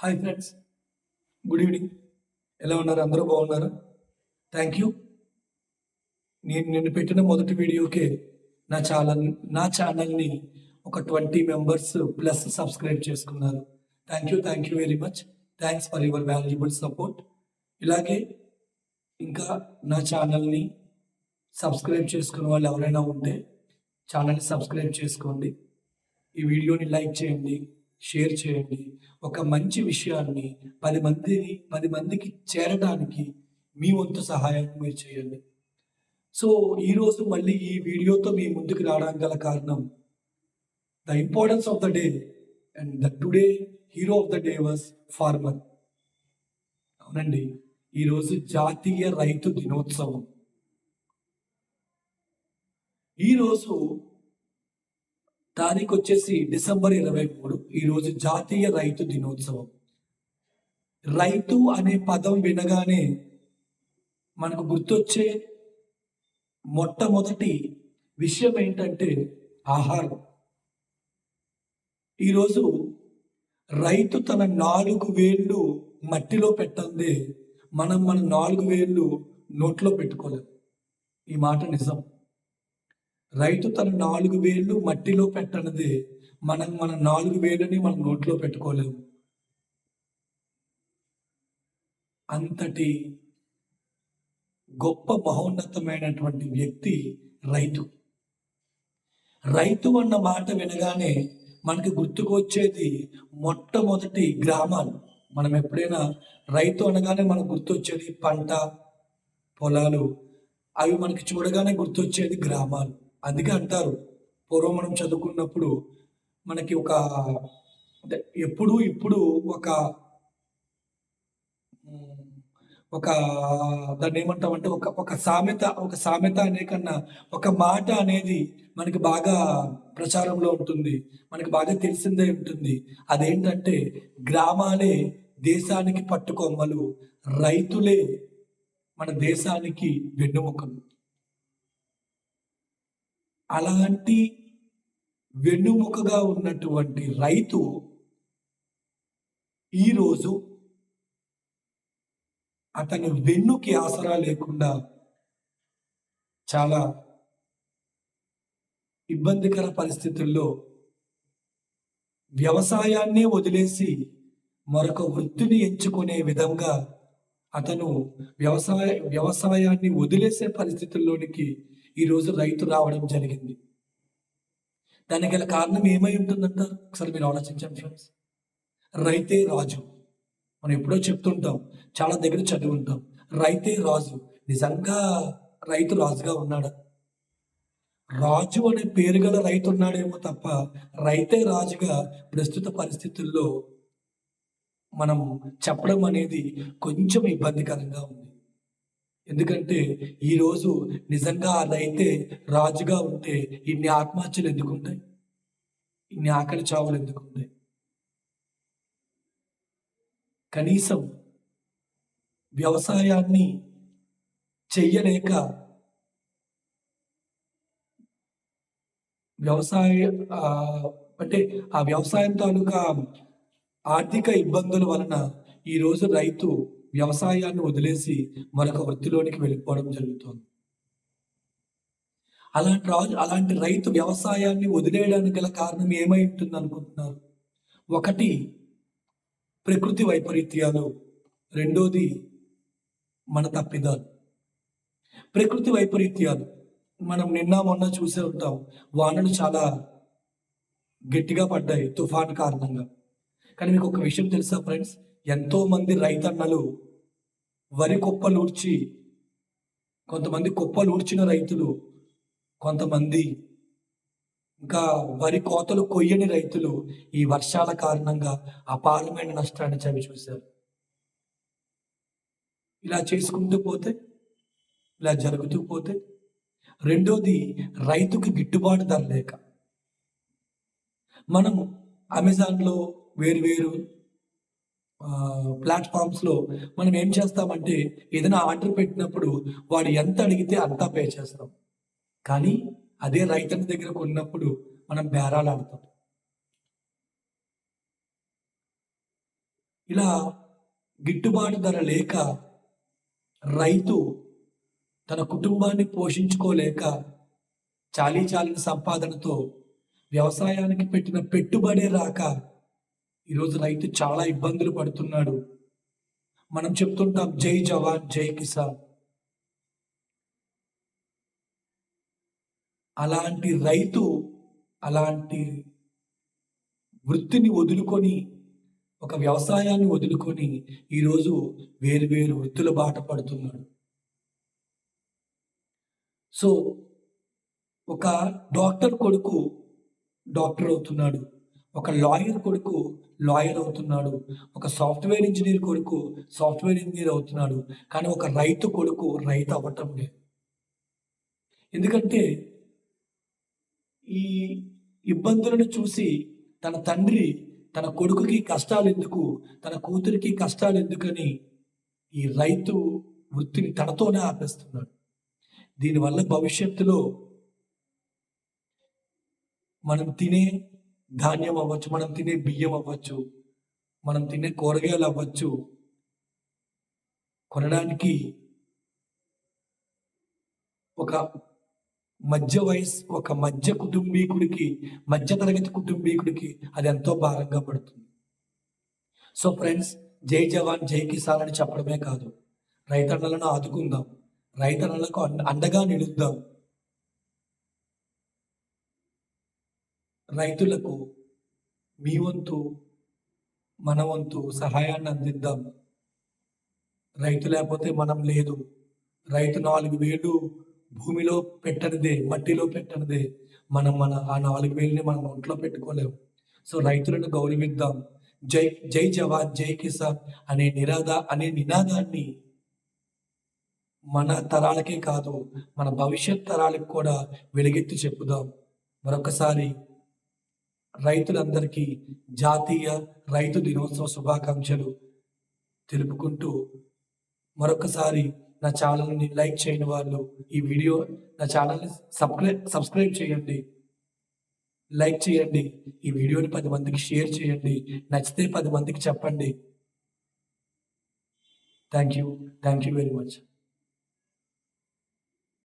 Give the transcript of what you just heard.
Hi friends good evening ఎలా ఉన్నారు? అందరూ బాగున్నారు? థ్యాంక్ యూ నేను నిన్ను పెట్టిన మొదటి వీడియోకే నా ఛానల్ నా ఛానల్ని ఒక ట్వంటీ మెంబర్స్ ప్లస్ సబ్స్క్రైబ్ చేసుకున్నారు. Thank you thank you very much thanks for your valuable support ఇలాగే ఇంకా నా ఛానల్ని సబ్స్క్రైబ్ చేసుకున్న వాళ్ళు ఎవరైనా ఉంటే ఛానల్ని సబ్స్క్రైబ్ చేసుకోండి. ఈ వీడియోని లైక్ చేయండి. షేర్ చేయండి. ఒక మంచి విషయాన్ని పది మందిని పది మందికి చేరడానికి మీ వంతు సహాయం మీరు చేయండి. సో ఈరోజు మళ్ళీ ఈ వీడియోతో మీ ముందుకు రావడానికి గల కారణం the importance of the day and the today hero of the day was farmer అవునండి. ఈరోజు జాతీయ రైతు దినోత్సవం. ఈరోజు తారీఖు వచ్చేసి డిసెంబర్ ఇరవై మూడు ఈరోజు జాతీయ రైతు దినోత్సవం. రైతు అనే పదం వినగానే మనకు గుర్తొచ్చే మొట్టమొదటి విషయం ఏంటంటే ఆహారం. ఈరోజు రైతు తన నాలుగు వేళ్ళు మట్టిలో పెట్టందే మనం మన నాలుగు వేళ్ళు నోట్లో పెట్టుకోలేం. ఈ మాట నిజం. రైతు తన నాలుగు వేళ్ళు మట్టిలో పెట్టనదే. మనం మన నాలుగు వేలని మన నోట్లో పెట్టుకోలేము. అంతటి గొప్ప మహోన్నతమైనటువంటి వ్యక్తి రైతు. రైతు అన్న మాట వినగానే మనకి గుర్తుకొచ్చేది మొట్టమొదటి గ్రామాలు. మనం ఎప్పుడైనా రైతు అనగానే మనకు గుర్తొచ్చేది పంట పొలాలు. అవి మనకి చూడగానే గుర్తొచ్చేది గ్రామాలు. అందుకే అంటారు. పూర్వం మనం చదువుకున్నప్పుడు మనకి ఒక అంటే ఎప్పుడు ఇప్పుడు ఒక ఒక దాన్ని ఏమంటామంటే ఒక ఒక సామెత ఒక సామెత అనే కన్నా ఒక మాట అనేది మనకి బాగా ప్రచారంలో ఉంటుంది. మనకి బాగా తెలిసిందే ఉంటుంది. అదేంటంటే గ్రామాలే దేశానికి పట్టుకొమ్మలు రైతులే మన దేశానికి వెన్నుముకలు. అలాంటి వెన్నుముకగా ఉన్నటువంటి రైతు ఈరోజు అతని వెన్నుకి ఆసరా లేకుండా చాలా ఇబ్బందికర పరిస్థితుల్లో వ్యవసాయాన్ని వదిలేసి మరొక వృత్తిని ఎంచుకునే విధంగా అతను వ్యవసాయ వ్యవసాయాన్ని వదిలేసే పరిస్థితుల్లోనికి ఈరోజు రైతు రావడం జరిగింది. దానికి గల కారణం ఏమై ఉంటుందంటారు ఒకసారి మీరు ఆలోచించండి ఫ్రెండ్స్. రైతే రాజు. మనం ఎప్పుడో చెప్తుంటాం చాలా దగ్గర చదువుంటాం రైతే రాజు. నిజంగా రైతు రాజుగా ఉన్నాడా? రాజు అనే పేరు గల రైతు ఉన్నాడేమో తప్ప రైతే రాజుగా ప్రస్తుత పరిస్థితుల్లో మనం చెప్పడం అనేది కొంచెం ఇబ్బందికరంగా ఉంది. ఎందుకంటే ఈరోజు నిజంగా అదైతే రాజుగా ఉంటే ఇన్ని ఆత్మహత్యలు ఎందుకుంటాయి? ఇన్ని ఆకలి చావులు ఎందుకుంటాయి? కనీసం వ్యవసాయాన్ని చెయ్యలేక వ్యవసాయ అంటే ఆ వ్యవసాయం తాలూకా ఆర్థిక ఇబ్బందుల వలన ఈరోజు రైతు వ్యవసాయాన్ని వదిలేసి మరొక వృత్తిలోనికి వెళ్ళిపోవడం జరుగుతుంది. అలాంటి రాజు అలాంటి రైతు వ్యవసాయాన్ని వదిలేయడానికి గల కారణం ఏమై ఉంటుంది అనుకుంటున్నారు? ఒకటి ప్రకృతి వైపరీత్యాలు. రెండోది మన తప్పిదాలు. ప్రకృతి వైపరీత్యాలు. మనం నిన్న మొన్న చూసే ఉంటాం వానలు చాలా గట్టిగా పడ్డాయి తుఫాన్ కారణంగా. కానీ మీకు ఒక విషయం తెలుసా ఫ్రెండ్స్? ఎంతోమంది రైతన్నలు వరి కుప్పలుడ్చి కొంతమంది కుప్పలుడ్చిన రైతులు కొంతమంది ఇంకా వరి కోతలు కొయ్యని రైతులు ఈ వర్షాల కారణంగా అపారమైన నష్టాన్ని చవి చూశారు. ఇలా చేసుకుంటూ పోతే ఇలా జరుగుతూ పోతే రెండోది రైతుకి గిట్టుబాటు ధర లేక. మనం అమెజాన్లో వేరు వేరు ప్లాట్ఫామ్స్లో మనం ఏం చేస్తామంటే ఏదైనా ఆర్డర్ పెట్టినప్పుడు వాడు ఎంత అడిగితే అంతా పే చేస్తాం. కానీ అదే రైతుల దగ్గర కొన్నప్పుడు మనం బేరాలు ఆడతాం. ఇలా గిట్టుబాటు ధర లేక రైతు తన కుటుంబాన్ని పోషించుకోలేక చాలీ చాలిన సంపాదనతో వ్యవసాయానికి పెట్టిన పెట్టుబడే రాక ఈరోజు రైతు చాలా ఇబ్బందులు పడుతున్నాడు. మనం చెప్తుంటాం జై జవాన్ జై కిసాన్. అలాంటి రైతు అలాంటి వృత్తిని వదులుకొని ఒక వ్యవసాయాన్ని వదులుకొని ఈరోజు వేరు వేరు వృత్తుల బాట పడుతున్నాడు. సో ఒక డాక్టర్ కొడుకు డాక్టర్ అవుతున్నాడు. ఒక లాయర్ కొడుకు లాయర్ అవుతున్నాడు. ఒక సాఫ్ట్వేర్ ఇంజనీర్ కొడుకు సాఫ్ట్వేర్ ఇంజనీర్ అవుతున్నాడు. కానీ ఒక రైతు కొడుకు రైతు అవ్వటం లేదు. ఎందుకంటే ఈ ఇబ్బందులను చూసి తన తండ్రి తన కొడుకుకి కష్టాలు ఎందుకు తన కూతురికి కష్టాలు ఎందుకని ఈ రైతు వృత్తిని తనతోనే ఆపేస్తున్నాడు. దీనివల్ల భవిష్యత్తులో మనం తినే ధాన్యం అవ్వచ్చు మనం తినే బియ్యం అవ్వచ్చు మనం తినే కూరగాయలు అవ్వచ్చు కొనడానికి ఒక మధ్య వయసు ఒక మధ్య కుటుంబీకుడికి మధ్య తరగతి కుటుంబీకుడికి అది ఎంతో భారంగా పడుతుంది. సో ఫ్రెండ్స్ జై జవాన్ జై కిసాన్ అని చెప్పడమే కాదు. రైతన్నలను ఆదుకుందాం. రైతన్నలకు అండగా నిలుద్దాం. రైతులకు మీ వంతు మన వంతు సహాయాన్ని అందిద్దాం. రైతు లేకపోతే మనం లేదు. రైతు నాలుగు వేలు భూమిలో పెట్టనిదే మట్టిలో పెట్టనిదే. మనం మన ఆ నాలుగు వేలని మనం ఒంట్లో పెట్టుకోలేము సో రైతులను గౌరవిద్దాం. జై జై జవాన్ జై కిసాన్ అనే నిరాద అనే నినాదాన్ని మన తరాలకే కాదు మన భవిష్యత్ తరాలకు కూడా వెలుగెత్తి చెప్పుదాం. మరొకసారి రైతులందరికీ జాతీయ రైతు దినోత్సవ శుభాకాంక్షలు తెలుపుకుంటూ మరొకసారి నా ఛానల్ని లైక్ చేయని వాళ్ళు ఈ వీడియో నా ఛానల్ని సబ్స్క్రైబ్ సబ్స్క్రైబ్ చేయండి. లైక్ చేయండి. ఈ వీడియోని పది మందికి షేర్ చేయండి. నచ్చితే పది మందికి చెప్పండి. Thank you. Thank you very much.